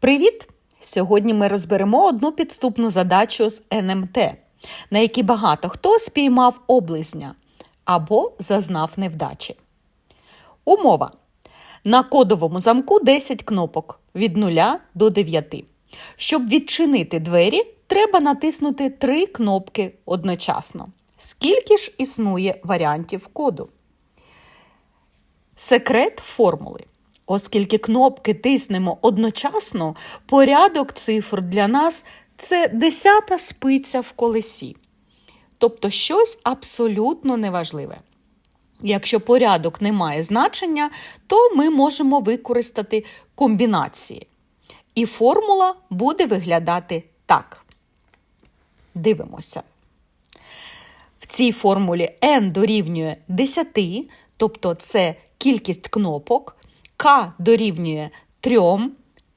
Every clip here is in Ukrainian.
Привіт! Сьогодні ми розберемо одну підступну задачу з НМТ, на якій багато хто спіймав облизня або зазнав невдачі. Умова. На кодовому замку 10 кнопок від 0 до 9. Щоб відчинити двері, треба натиснути 3 кнопки одночасно. Скільки ж існує варіантів коду? Секрет формули. Оскільки кнопки тиснемо одночасно, порядок цифр для нас це десята спиця в колесі. Тобто щось абсолютно неважливе. Якщо порядок не має значення, то ми можемо використати комбінації. І формула буде виглядати так. Дивимося. В цій формулі n дорівнює 10, тобто це кількість кнопок, k дорівнює 3,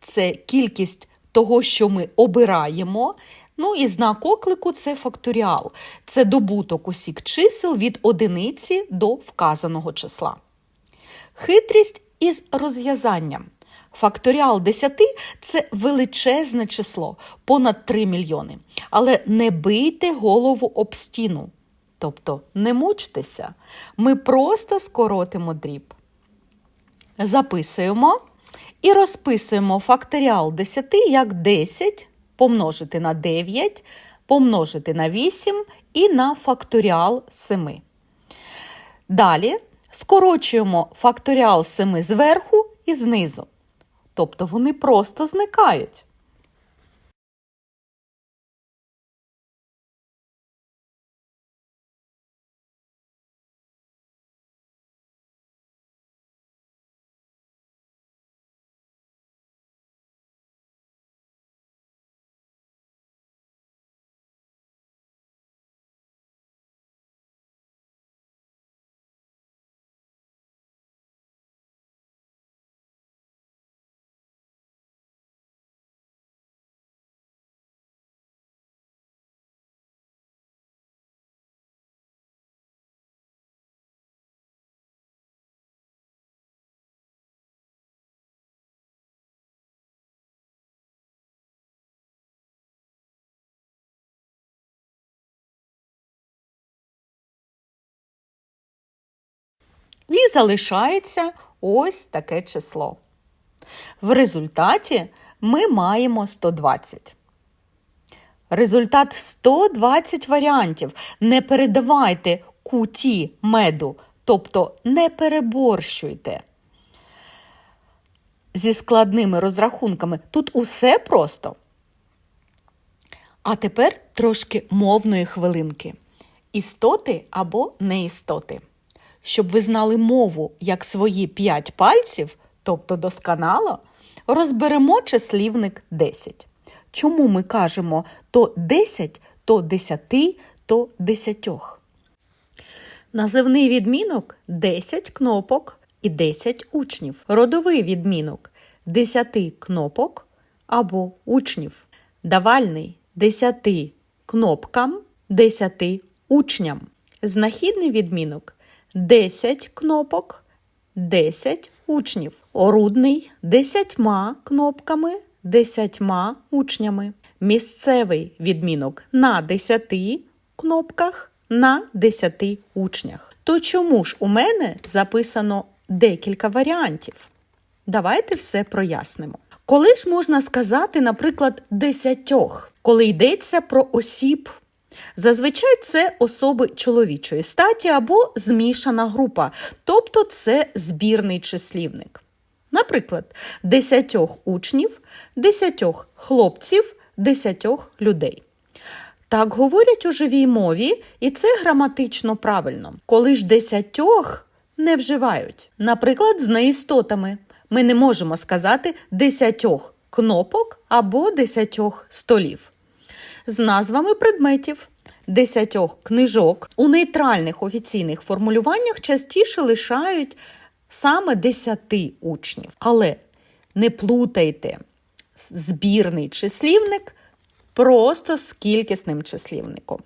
це кількість того, що ми обираємо. Ну і знак оклику це факторіал. Це добуток усіх чисел від одиниці до вказаного числа. Хитрість із розв'язанням. Факторіал 10 це величезне число, понад 3 мільйони. Але не бийте голову об стіну. Тобто не мучтеся, ми просто скоротимо дріб. Записуємо і розписуємо факторіал 10 як 10 помножити на 9, помножити на 8 і на факторіал 7. Далі скорочуємо факторіал 7 зверху і знизу. Тобто вони просто зникають. І залишається ось таке число. В результаті ми маємо 120. Результат 120 варіантів. Не передавайте куті меду, тобто не переборщуйте. Зі складними розрахунками тут усе просто. А тепер трошки мовної хвилинки. Істоти або неістоти. Щоб ви знали мову як свої 5 пальців, тобто досконало, розберемо числівник 10. Чому ми кажемо то 10, то 10, то 10? Називний відмінок 10 кнопок і 10 учнів. Родовий відмінок 10 кнопок або учнів. Давальний 10 кнопкам, 10 учням. Знахідний відмінок 10 кнопок, 10 учнів. Орудний 10 кнопками, 10 учнями. Місцевий відмінок на 10 кнопках, на 10 учнях. То чому ж у мене записано декілька варіантів? Давайте все прояснимо. Коли ж можна сказати, наприклад, десятьох, коли йдеться про осіб Зазвичай це особи чоловічої статі або змішана група, тобто це збірний числівник. Наприклад, десятьох учнів, десятьох хлопців, десятьох людей. Так говорять у живій мові, і це граматично правильно, коли ж десятьох не вживають. Наприклад, з неістотами ми не можемо сказати десятьох кнопок або десятьох столів з назвами предметів, десятьох книжок. У нейтральних офіційних формулюваннях частіше лишають саме десяти учнів. Але не плутайте збірний числівник просто з кількісним числівником.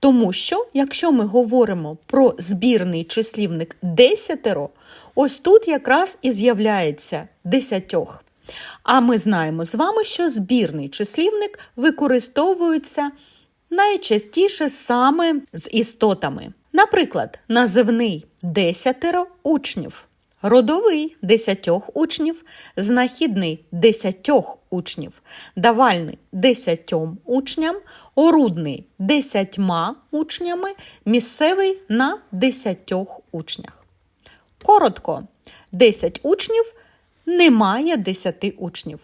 Тому що, якщо ми говоримо про збірний числівник десятеро, ось тут якраз і з'являється десятьох. А ми знаємо з вами, що збірний числівник використовується найчастіше саме з істотами. Наприклад, називний десятеро учнів, родовий десятьох учнів, знахідний десятьох учнів, давальний десятьом учням, орудний десятьма учнями, місцевий на десятьох учнях. Коротко, 10 учнів немає 10 учнів.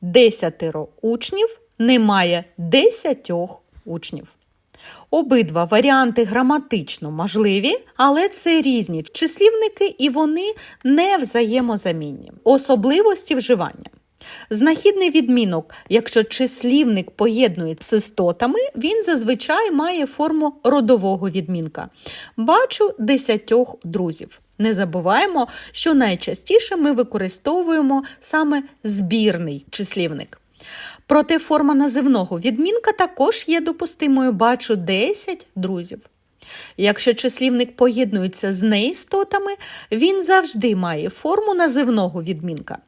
Десятеро учнів немає десятьох учнів. Обидва варіанти граматично можливі, але це різні числівники і вони не взаємозамінні. Особливості вживання. Знахідний відмінок, якщо числівник поєднується з істотами, він зазвичай має форму родового відмінка. Бачу десятьох друзів. Не забуваємо, що найчастіше ми використовуємо саме збірний числівник. Проте форма називного відмінка також є допустимою. Бачу 10 друзів. Якщо числівник поєднується з неістотами, він завжди має форму називного відмінка.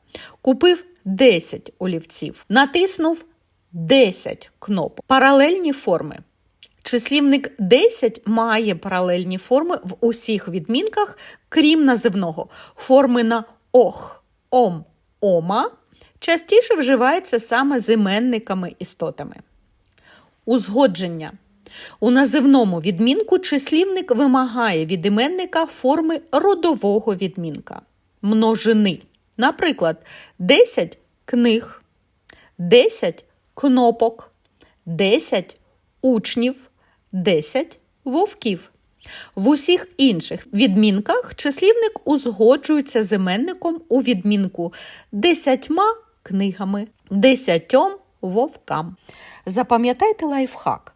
Купив 10 олівців, натиснув 10 кнопок. Паралельні форми. Числівник 10 має паралельні форми в усіх відмінках, крім називного. Форми на ох, ом, ома частіше вживається саме з іменниками істотами. Узгодження. У називному відмінку числівник вимагає від іменника форми родового відмінка множини. Наприклад, 10 книг, 10 кнопок, 10 учнів, 10 вовків. В усіх інших відмінках числівник узгоджується з іменником у відмінку десятьма книгами, десятьом вовкам. Запам'ятайте лайфхак.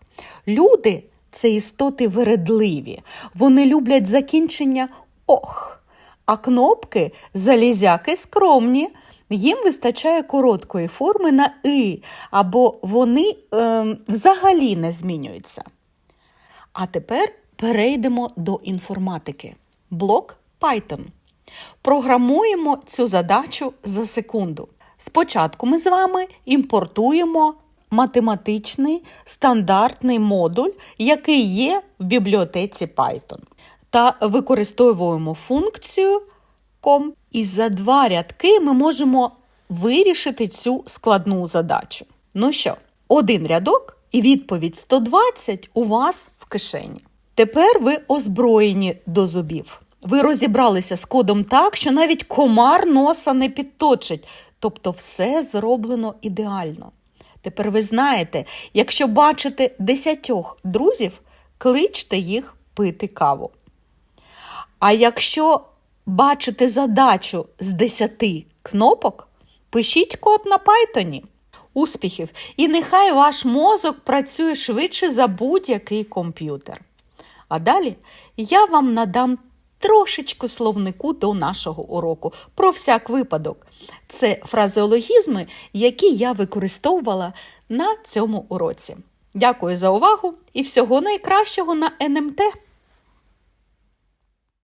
Люди це істоти вередливі. Вони люблять закінчення ох, а кнопки залізяки скромні. Їм вистачає короткої форми на и, або вони е, взагалі не змінюються. А тепер перейдемо до інформатики. Блок Python. Програмуємо цю задачу за секунду. Спочатку ми з вами імпортуємо математичний стандартний модуль, який є в бібліотеці Python, та використовуємо функцію com. І за два рядки ми можемо вирішити цю складну задачу. Ну що, один рядок і відповідь 120 у вас кишені. Тепер ви озброєні до зубів. Ви розібралися з кодом так, що навіть комар носа не підточить. Тобто все зроблено ідеально. Тепер ви знаєте, якщо бачите десятьох друзів, кличте їх пити каву. А якщо бачите задачу з 10 кнопок, пишіть код на Python. Успіхів! І нехай ваш мозок працює швидше за будь-який комп'ютер. А далі я вам надам трошечку словнику до нашого уроку про всяк випадок. Це фразеологізми, які я використовувала на цьому уроці. Дякую за увагу і всього найкращого на НМТ!